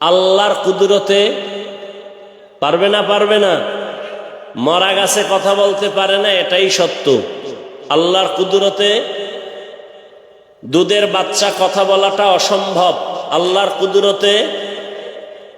আল্লাহর কুদরতে পারবে না পারবে না। মরা গাছে, কথা বলতে পারে না, এটাই সত্য। আল্লাহর কুদরতে দুধের বাচ্চা কথা বলাটা অসম্ভব। আল্লাহর কুদরতে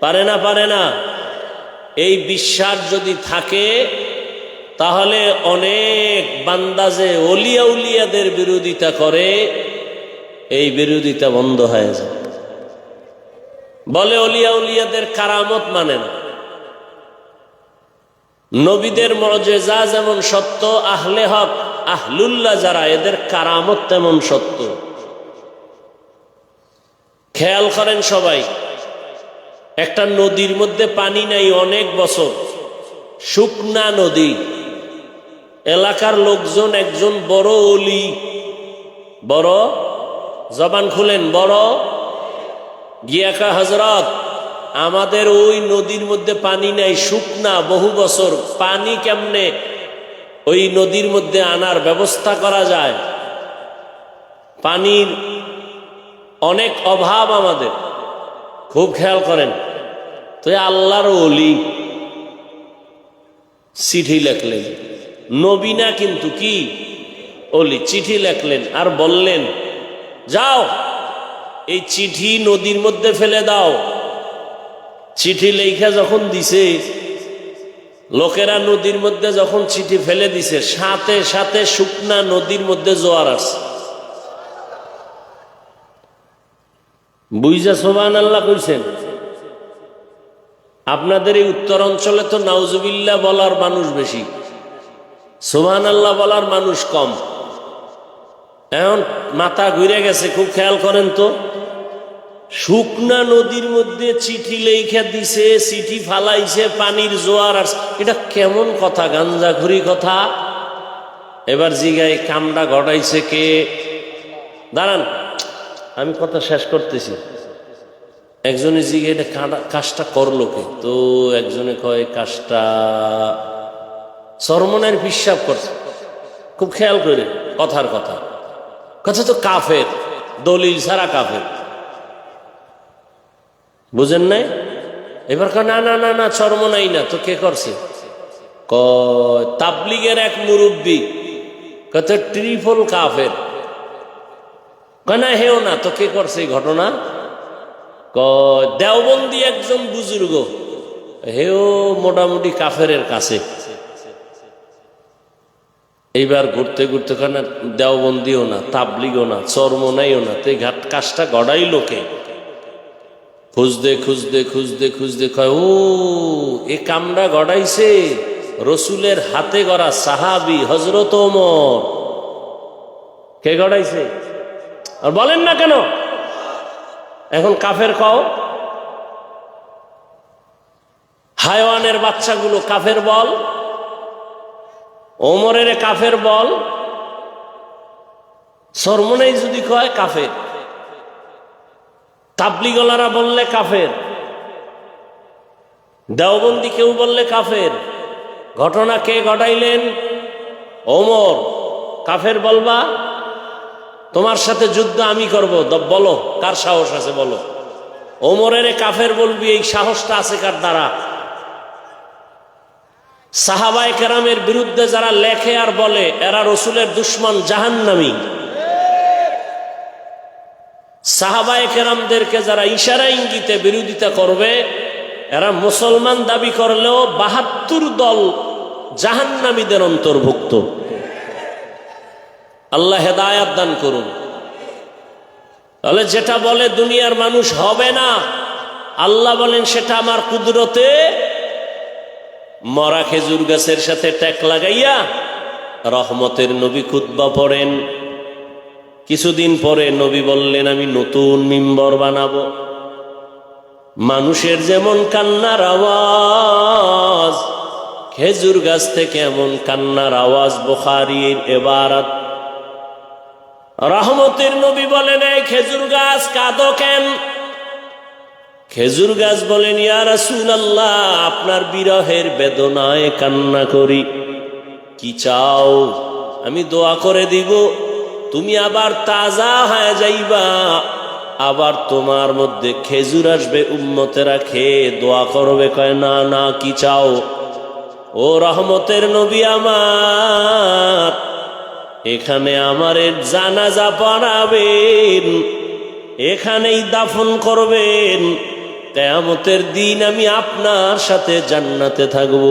পারে না পারে না। এই বিশ্বাস যদি থাকে, তাহলে অনেক বান্দা যে অলিয়া উলিয়াদের বিরোধিতা করে, এই বিরোধিতা বন্ধ হয়ে যায়। বলে অলিয়া উলিয়াদের কারামত মানে না। নবীদের মজেজা যেমন সত্য, আহলে হক, আহলুল্লাহ যারা, এদের কারামত তেমন সত্য। খেয়াল করেন সবাই, একটা নদীর মধ্যে পানি নাই অনেক বছর, শুকনা নদী। এলাকার লোকজন একজন বড় অলি, বড়, জবান খুলেন, বড় গিয়াকা হজরত আমাদের ওই নদীর মধ্যে পানি নাই, শুকনা, বহু বছর। পানি কেমনে ওই নদীর মধ্যে আনার ব্যবস্থা করা যায়? পানির অনেক অভাব আমাদের। খুব খেয়াল করেন। তো আল্লাহর অলি চিঠি লেখলেন। নবীনা কিন্তু কি? অলি চিঠি লেখলেন আর বললেন, যাও এই চিঠি নদীর মধ্যে ফেলে দাও। চিঠি লেখা যখন দিছে, লোকেরা নদীর মধ্যে যখন চিঠি ফেলে দিছে, সাথে সাথে শুকনা নদীর মধ্যে জোয়ার আছে। বুঝা সোবান আল্লাহ কইছেন, আপনাদের এই উত্তর অঞ্চলে তো নাউজুবিল্লা বলার মানুষ বেশি। সোহান আল্লাহ বলার মানুষ কম। এখন মাথা ঘুরে গেছে, খুব খেয়াল করেন তো। শুকনা নদীর মধ্যে চিঠি লেখা দিছে, চিঠি ফালাইছে, পানির জোয়ার আর এটা কেমন কথা, গাঞ্জাখুরি কথা? এবার জিগায় কামটা ঘটাইছে কে? দাঁড়ান, আমি কথা শেষ করতেছি। একজনে জিগে এটা কাজটা করল কে? তো একজনে কয়, কাজটা সরমনের বিশ্বাস করছে। খুব খেয়াল করে কথার কথা। কথা তো কাফের, দলিল ছাড়া কাফের। বুঝেন নাই? এবার না না না না, চর্ম নাই না। তো কে করছে? কয়, তাবলিগের এক মুরব্বী। কত ট্রিপল কাফের। কয়, না, হেও না। তো কে করছে এই ঘটনা? কয়, দেওবন্দি একজন বুজুর্গ। হেও মোটামুটি কাফেরের কাছে। এইবার ঘুরতে ঘুরতে কেন দেওবন্দিও না, তাবলিগও না চর্মনাইও না। তো এই ঘাট কাজটা গড়াই লোকে খুঁজতে খুঁজতে খুঁজতে খুঁজতে কয়, ও, এ কামড়া গড়াইছে রসুলের হাতে গড়া সাহাবি হজরত ওমর। কে গড়াইছে? আর বলেন না কেন? এখন কাফের কও। হায়ওয়ানের বাচ্চাগুলো কাফের বল, ওমরের কাফের বল। সরমনেই যদি কয়, কাফের। তাবলিগলারা বললে কাফের। দেওবন্দি কেউ বললে কাফের। ঘটনা কে ঘটাইলেন? ওমর। কাফের বলবা, তোমার সাথে যুদ্ধ আমি করব বলো, কার সাহস আছে, বলো। ওমরের কাফের বলবি, এই সাহসটা আছে কার দ্বারা? সাহাবায় কেরামের বিরুদ্ধে যারা লেখে আর বলে, এরা রসুলের দুশ্মন জাহান্নামী। সাহাবায় কেরামদেরকে যারা ইশারা ইঙ্গিতে বিরোধিতা করবে, এরা মুসলমান দাবি করলেও বাহাত্তর দল জাহান্নামীদের অন্তর্ভুক্ত। আল্লাহ হেদায়াত দান করুন। তাহলে যেটা বলে দুনিয়ার মানুষ হবে না, আল্লাহ বলেন সেটা আমার কুদরতে মরা খেজুর গাছের সাথে ট্যাক লাগাইয়া রহমতের নবী খুতবা পড়েন। কিছুদিন পরে নবী বললেন, আমি নতুন মিম্বর বানাবো। মানুষের যেমন কান্নার আওয়াজ, খেজুর গাছ থেকে এমন কান্নার আওয়াজ বোখারির এবারাত। রহমতের নবী বলেন, এই খেজুর গাছ কাঁদো কেন? খেজুর গাছ বলেন, ইয়া রাসূলুল্লাহ, আপনার বিরহের বেদনায় কান্না করি। কি চাও? আমি দোয়া করে দিব। তুমি আবার তাজা হয়ে যাইবা। আবার তোমার মধ্যে খেজুর আসবে উম্মতেরা খেয়ে দোয়া করবে, কয়, না না, কি চাও? ও রহমতের নবী আমার, এখানে আমারে জানাজা পড়াবেন, এখানেই দাফন করবেন। কেয়ামতের দিন আমি আপনার সাথে জান্নাতে থাকব।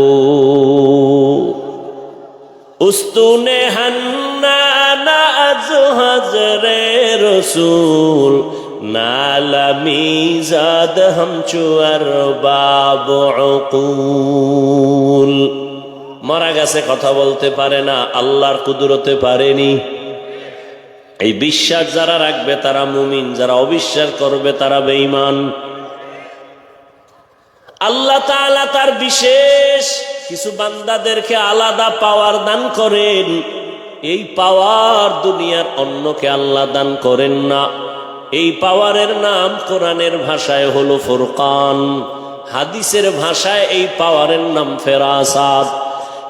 উস্তুনে নালামি জাদ হম চুয়ার বাব অকুল মারা গেছে কথা বলতে পারে না, আল্লাহর কুদরতে পারেনি। এই বিশ্বাস যারা রাখবে তারা মুমিন, যারা অবিশ্বাস করবে তারা বেঈমান। আল্লাহ তাআলা তার বিশেষ কিছু বান্দাদেরকে আলাদা পাওয়ার দান করেন। এই পাওয়ার দুনিয়ার অন্যকে আল্লাহ দান করেন না এই পাওয়ারের নাম কোরআনের ভাষায় হলো ফুরকান হাদিসের ভাষায় এই পাওয়ারের নাম ফেরাসাদ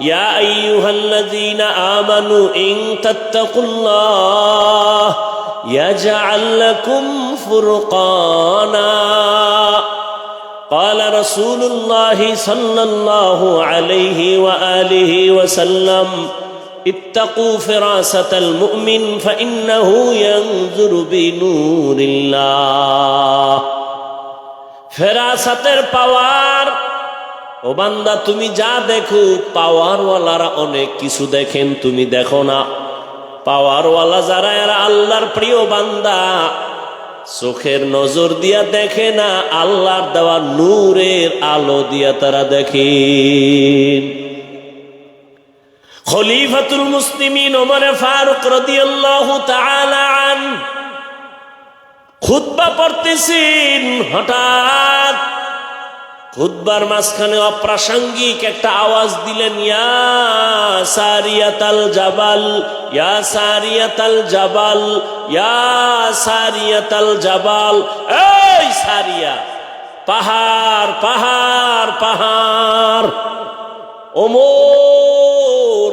ইয়া আইয়ুহাল্লাযীনা আমানু ইন তাত্তাকুল্লাহ ইয়াজআল লাকুম ফুরকানা قال رسول الله صلى الله عليه وآله وسلم اتقوا فراسة المؤمن فإنه ينظر بنور الله ফেরাসাতের পাওয়ার ও বান্দা তুমি যা দেখো পাওয়ারওয়ালারা অনেক কিছু দেখেন তুমি দেখো না পাওয়ারওয়ালা যারা এরা আল্লাহর প্রিয় বান্দা চোখের নজর দিয়া দেখে না আল্লাহর দেওয়া নূরের আলো দিয়া তারা দেখে খলিফাতুল মুসলিমিন ওমরে ফারুক রাদিয়াল্লাহু তাআলা আন। খুতবা পড়তেছেন হঠাৎ। খুতবার মাঝখানে অপ্রাসঙ্গিক একটা আওয়াজ দিলেন, ইয়া সারিয়াতাল জাবাল, ইয়া সারিয়াতাল জাবাল, ইয়া সারিয়াতাল জাবাল, এই সারিয়া, পাহাড় পাহাড় পাহাড়। ওমর,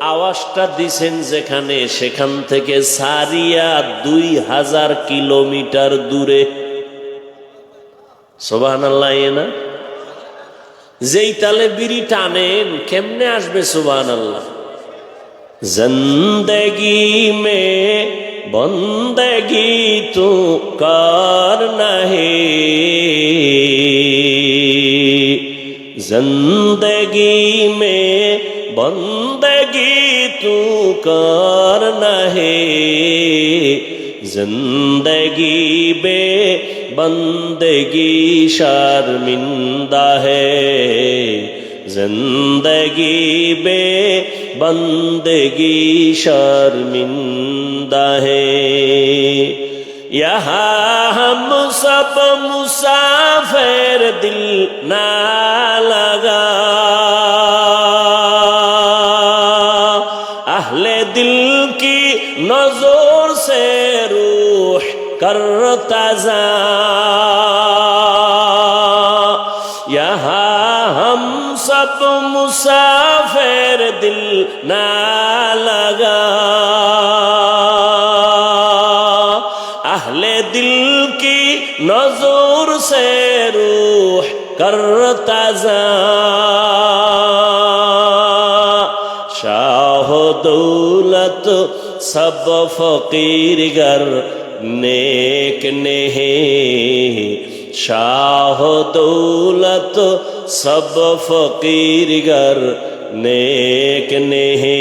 আওয়াজটা দিছেন যেখানে, সেখান থেকে সারিয়া দুই হাজার কিলোমিটার দূরে। সোবাহান আল্লাহ না? যেই তালে বিড়ি টানেন, কেমনে আসবে সুবান আল্লাহ জিন্দগি মে বন্দগি তু কার নহে? ज़िंदगी में बंदगी तू कार है। ज़िंदगी बे बंदगी शर्मिंदा है। ज़िंदगी बे बंदगी शर्मिंदा है। یہاں ہم سب مسافر دل نہ لگا اہل دل کی نظور سے روح کر تازہ یہاں ہم سب مسافر دل نہ لگا रूह करता जा शाह दौलत सब फकीर गर नेक नेहे शाह दौलत सब फकीर गर नेक नेहे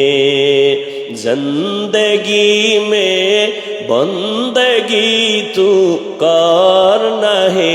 जिंदगी में बंदगी तू कर नहे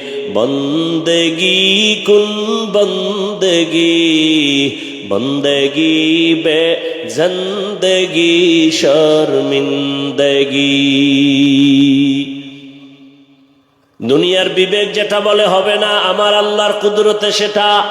বন্দেগি কুন বন্দেগি বন্দেগি বে জন্দেগি শর্মিন্দেগি। দুনিয়ার বিবেক যেটা বলে হবে না, আমার আল্লাহর কুদরতে সেটা।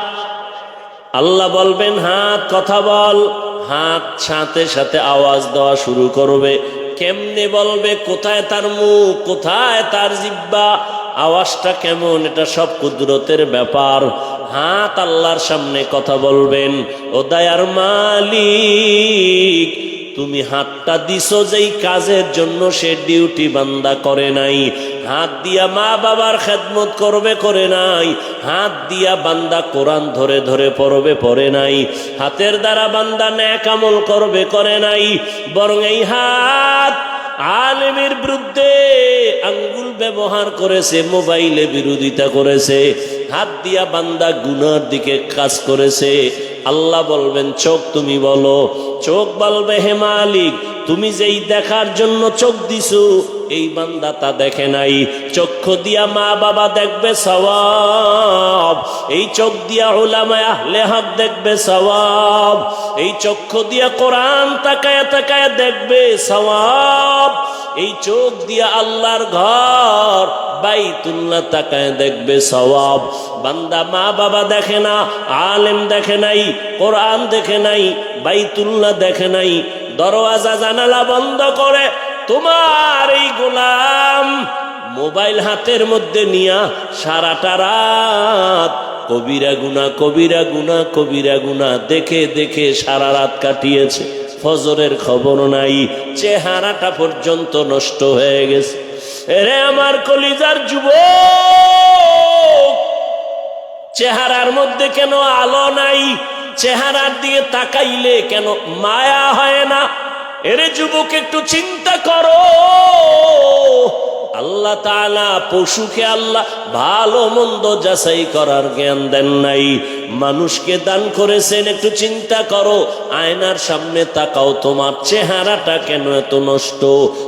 আল্লাহ বলবেন, হাত কথা বল, হাত সাথে সাথে আওয়াজ দেওয়া শুরু করবে। কেমনে বলবে, কোথায় তার মুখ, কোথায় তার জিব্বা? আওয়াজটা কেমন? এটা সব কুদরতের ব্যাপার। হাত আল্লাহর সামনে কথা বলবেন, ও দয়ার মালিক, তুমি হাতটা দিছো যেই কাজের জন্য সে ডিউটি বান্দা করে নাই। হাত দিয়া মা বাবার খেদমত করবে, করে নাই। হাত দিয়া বান্দা কোরআন ধরে ধরে পড়বে, পড়ে নাই। হাতের দ্বারা বান্দা ন্যাক আমল করবে, করে নাই। বরং এই হাত আলেমের বিরুদ্ধে আঙ্গুল ব্যবহার করেছে, মোবাইলে বিরোধিতা করেছে, হাত দিয়া বান্দা গুনার দিকে কাজ করেছে। আল্লাহ বলবেন, চোখ তুমি বলো চোখ বলবে হে মালিক, তুমি যেই দেখার জন্য চোখ দিছো, এই বান্দা তা দেখে নাই। চক্ষু দিয়া মা বাবা দেখবে সওয়াব, এই চোখ দিয়া ওলামায় আহলে হক দেখবে সওয়াব, এই চক্ষু দিয়া কোরআন তাকায় তাকায় দেখবে সওয়াব, এই চোখ দিয়া আল্লাহর ঘর বাইতুল্লাহ তাকায় দেখবে সওয়াব। বান্দা মা বাবা দেখে না, আলেম দেখে নাই, কোরআন দেখে নাই বাইতুল্লাহ দেখে নাই, দরওয়াজা জানালা বন্ধ করে, তোমার এই গোলাম মোবাইল হাতের মধ্যে নিয়া সারাটা রাত কবিরা গুনা কবিরা গুনা কবিরা গুনা দেখে দেখে সারা রাত কাটিয়েছে। ফজরের খবর নাই, চেহারাটা পর্যন্ত নষ্ট হয়ে গেছে। এরে আমার কলিজার যুব চেহারার মধ্যে কেন আলো নাই? চেহারার দিয়ে তাকাইলে কেন মায়া হয় না? এরে যুবক একটু চিন্তা করো। আল্লাহ তাআলা পশুকে আল্লাহ ভালো মন্দ যাচাই করার জ্ঞান দেন নাই। মানুষকে দান করেছেন, একটু চিন্তা করো, আয়নার সামনে তাকাও, তোমার চেহারাটা কেন এত নষ্ট?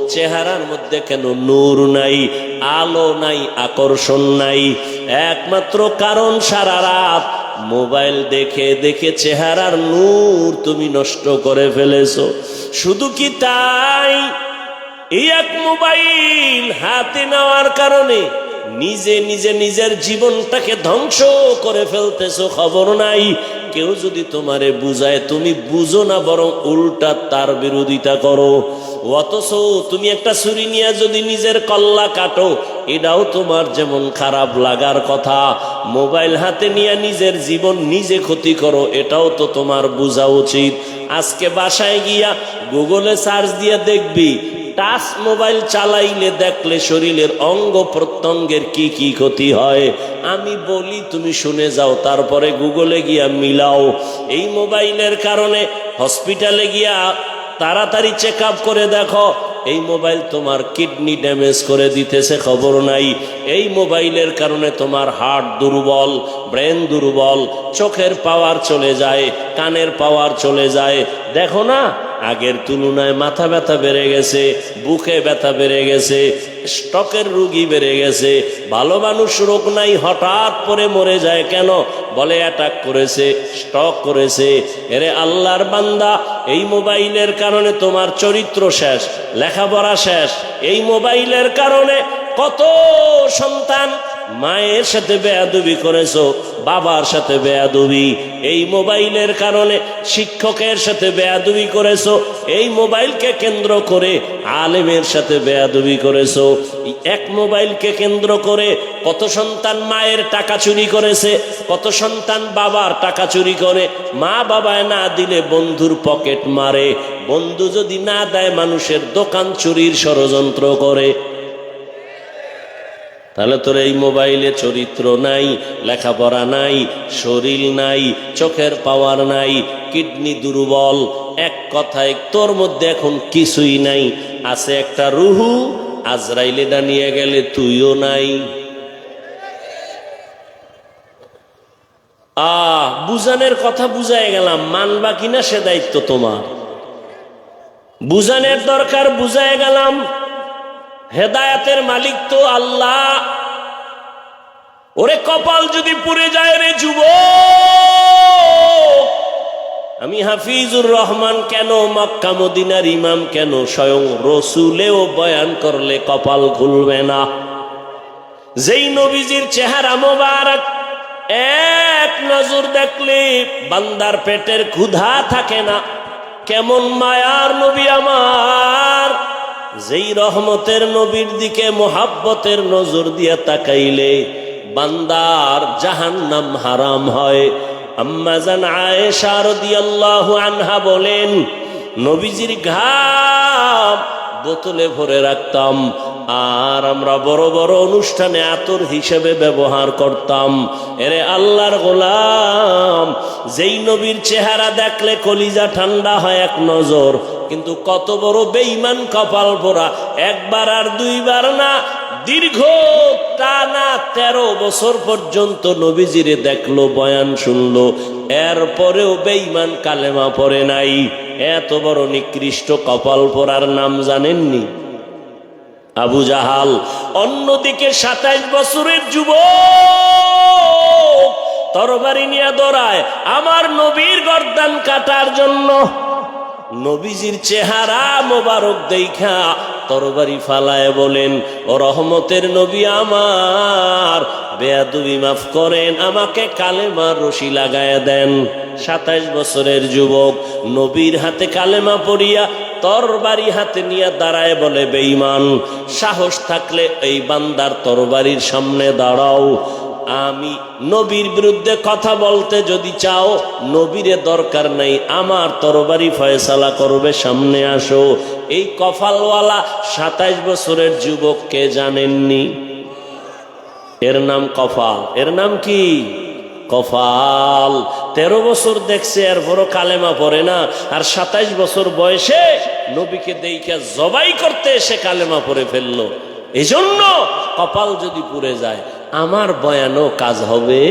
চেহারার মধ্যে কেন নূর নাই, আলো নাই, আকর্ষণ নাই? একমাত্র কারণ সারা রাত মোবাইল দেখে দেখে চেহারার নূর তুমি নষ্ট করে ফেলেছো। শুধু কি তাই? এই এক মোবাইল হাতে নেওয়ার কারণে নিজে নিজে নিজের জীবনটাকে ধ্বংস করে ফেলতেছো, খবর নাই। কেউ যদি তোমারে বুঝায়, তুমি বুঝো না, বরং উল্টা তার বিরোধিতা করো। অথচ তুমি একটা ছুরি নিয়ে যদি নিজের কল্লা কাটো, এটাও তোমার যেমন খারাপ লাগার কথা। মোবাইল হাতে নিয়ে নিজের জীবন নিজে ক্ষতি করো, এটাও তো তোমার বোঝা উচিত। আজকে বাসায় গিয়া গুগলে সার্চ দিয়ে দেখবি টাচ মোবাইল চালাইলে দেখলে শরীরের অঙ্গ প্রত্যঙ্গের কি কি ক্ষতি হয়? আমি বলি, তুমি শুনে যাও, তারপরে গুগলে গিয়া মিলাও। এই মোবাইলের কারণে হসপিটালে গিয়া তাড়াতাড়ি চেক করে দেখো, এই মোবাইল তোমার কিডনি ড্যামেজ করে দিতেছে, খবর নাই। এই মোবাইলের কারণে তোমার হার্ট দুর্বল, ব্রেন দুর্বল, চোখের পাওয়ার চলে যায়, কানের পাওয়ার চলে যায়। দেখো না আগের তুলনায় মাথা ব্যথা বেড়ে গেছে, বুকে ব্যথা বেড়ে গেছে, স্টকের রুগী বেড়ে গেছে, ভালো মানুষ রোগ নাই, হঠাৎ করে মরে যায় কেন? বলে, অ্যাটাক করেছে, স্টক করেছে। এরে আল্লাহর বান্দা, এই মোবাইলের কারণে তোমার চরিত্র শেষ, লেখাপড়া শেষ। এই মোবাইলের কারণে কত সন্তান মায়ের সাথে বেয়াদুবি করেছ, বাবার সাথে বেয়াদুবি। এই মোবাইলের কারণে শিক্ষকের সাথে বেয়াদুবি করেছ, এই মোবাইলকে কেন্দ্র করে আলেমের সাথে বেয়াদুবি করেছ। এক মোবাইলকে কেন্দ্র করে কত সন্তান মায়ের টাকা চুরি করেছে, কত সন্তান বাবার টাকা চুরি করে। মা বাবায় না দিলে বন্ধুর পকেট মারে, বন্ধু যদি না দেয় মানুষের দোকান চুরির ষড়যন্ত্র করে। তাহলে তোর এই মোবাইলে চরিত্র নাই, লেখাপড়া নাই, শরীর নাই, চোখের পাওয়ার নাই, কিডনি দুর্বল, এক কথায় তোর মধ্যে এখন কিছুই নাই। আছে একটা রুহু আজরাইলেটা নিয়ে গেলে তুইও নাই। আ বুঝানের কথা বুঝাই গেলাম, মানবা কিনা সে দায়িত্ব তোমার। বুঝানের দরকার বুঝাই গেলাম। হেদায়াতের মালিক তো আল্লাহ। ওরে কপাল যদি পুড়ে যায় রে যুব আমি হাফিজুর রহমান কেন, মক্কা মদিনার ইমাম কেন, স্বয়ং রসুলেও বয়ান করলে কপাল খুলবে না। যেই নবীজির চেহারা মোবারক, এক নজর দেখলে বান্দার পেটের ক্ষুধা থাকে না। কেমন মায়ার নবী আমার। যেই রহমতের নবীর দিকে মোহাব্বতের নজর দিয়ে তাকাইলে বান্দার জাহান্নাম হারাম হয়। আম্মাজান আয়েশা রাদিয়াল্লাহু আনহা বলেন, নবীজির ঘাম বোতলে ভরে রাখতাম, আর আমরা বড় বড় অনুষ্ঠানে আতর হিসেবে ব্যবহার করতাম। এরে আল্লাহর গোলাম, যেই নবীর চেহারা দেখলে কলিজা ঠান্ডা হয় এক নজর কিন্তু কত বড় বেইমান কপাল ভরা, একবার আর দুইবার না, দীর্ঘ টানা তেরো বছর পর্যন্ত নবীজিরে দেখল, বয়ান শুনলো, এরপরেও বেইমান কালেমা পড়ে নাই। এত বড় নিকৃষ্ট কপাল পরার নাম জানেননি? আবু জাহাল, অন্যদিকে সাতাইশ বছরের যুব তরবারি নিয়ে দৌড়ায়, আমার নবীর গর্দান কাটার জন্য নবীজির চেহারা মোবারক দেখা তরবারি ফালায় বলেন, ও রহমতের নবী আমার, বেয়াদুবি মাফ করেন, আমাকে কালেমার রশি লাগায় দেন। সাতাইশ বছরের যুবক নবীর হাতে কালেমা পড়িয়া তরবারি হাতে নিয়ে দাঁড়ায় বলে, বেঈমান, সাহস থাকলে এই বান্দার তরবারির সামনে দাঁড়াও। আমি নবীর বিরুদ্ধে কথা বলতে যদি চাও, নবীরে দরকার নেই। আমার তরবারি ফয়সালা করবে, সামনে আসো। এই কফালওয়ালা সাতাইশ বছরের যুবককে জানেননি? এর নাম কফাল এর নাম কি? কফাল তেরো বছর দেখছে, এরপরও কালেমা পড়ে না। আর সাতাইশ বছর বয়সে নবীকে দেইখা জবাই করতে এসে কালেমা পড়ে ফেলল। এজন্য কপাল যদি পুড়ে যায় আমার বয়ানও কাজ হবে